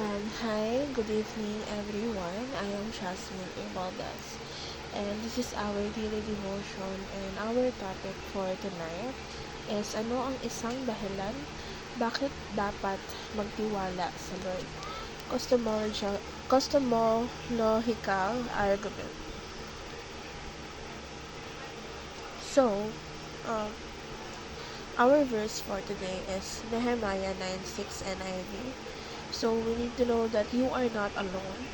Um, hi, good evening everyone. I am Jasmine Ibaldas and this is our daily devotion and our topic for tonight is ano ang isang dahilan bakit dapat magtiwala sa Lord? Cosmological, argument. So, um, our verse for today is Nehemiah 9:6 NIV. So we need to know that you are not alone.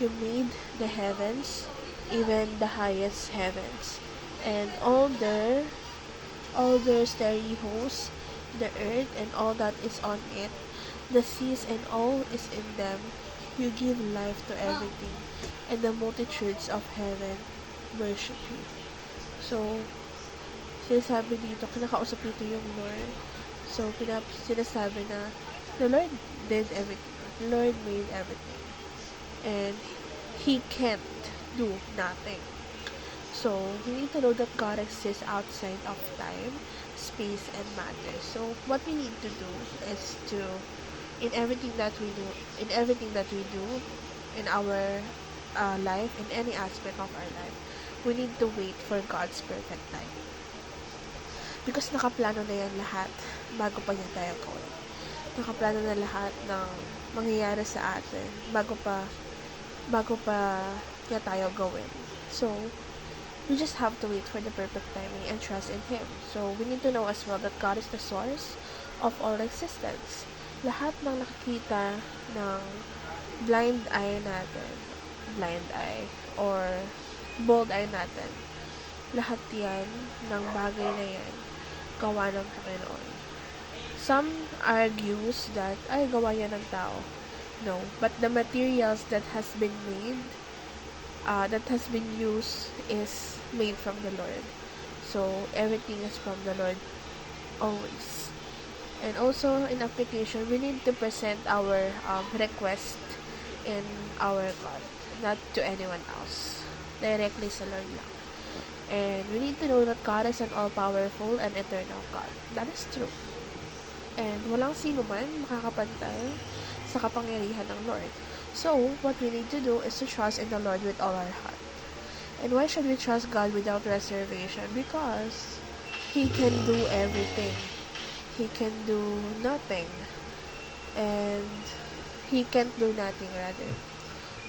You made the heavens, even the highest heavens, and all their all their starry hosts, the earth and all that is on it, the seas and all is in them. You give life to everything, and the multitudes of heaven worship you. So, sinasabi dito, kinakausap dito yung Lord. So, pinap sinasabi na the Lord did everything. The Lord made everything. And He can't do nothing. So, we need to know that God exists outside of time, space, and matter. So, what we need to do is to, in everything that we do, in everything that we do, in our uh, life, in any aspect of our life, we need to wait for God's perfect time. Because nakaplano na yan lahat bago pa niya tayo. Nakaplano na lahat ng mangyayari sa atin bago pa bago pa niya tayo gawin. So, we just have to wait for the perfect timing and trust in Him. So, we need to know as well that God is the source of all existence. Lahat ng nakikita ng blind eye natin, blind eye, or bold eye natin, lahat yan ng bagay na yan, gawa ng Panginoon. Some argues that, ay, gawa yan ng tao. No. But the materials that has been made, uh, that has been used, is made from the Lord. So, everything is from the Lord always. And also, in application, we need to present our um, request in our God, not to anyone else. Directly sa Lord lang. And we need to know that God is an all-powerful and eternal God. That is true. And walang sino man makakapantay sa kapangyarihan ng Lord. So, what we need to do is to trust in the Lord with all our heart. And why should we trust God without reservation? Because He can do everything. He can do nothing. And He can't do nothing rather.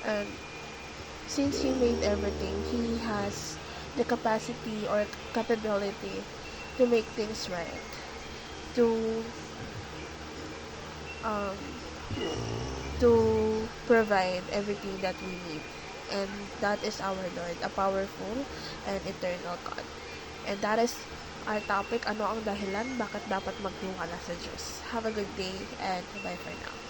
And since He made everything, He has the capacity or capability to make things right. To um, to provide everything that we need. And that is our Lord, a powerful and eternal God. And that is our topic, ano ang dahilan bakit dapat magtiwala sa Diyos. Have a good day and bye for now.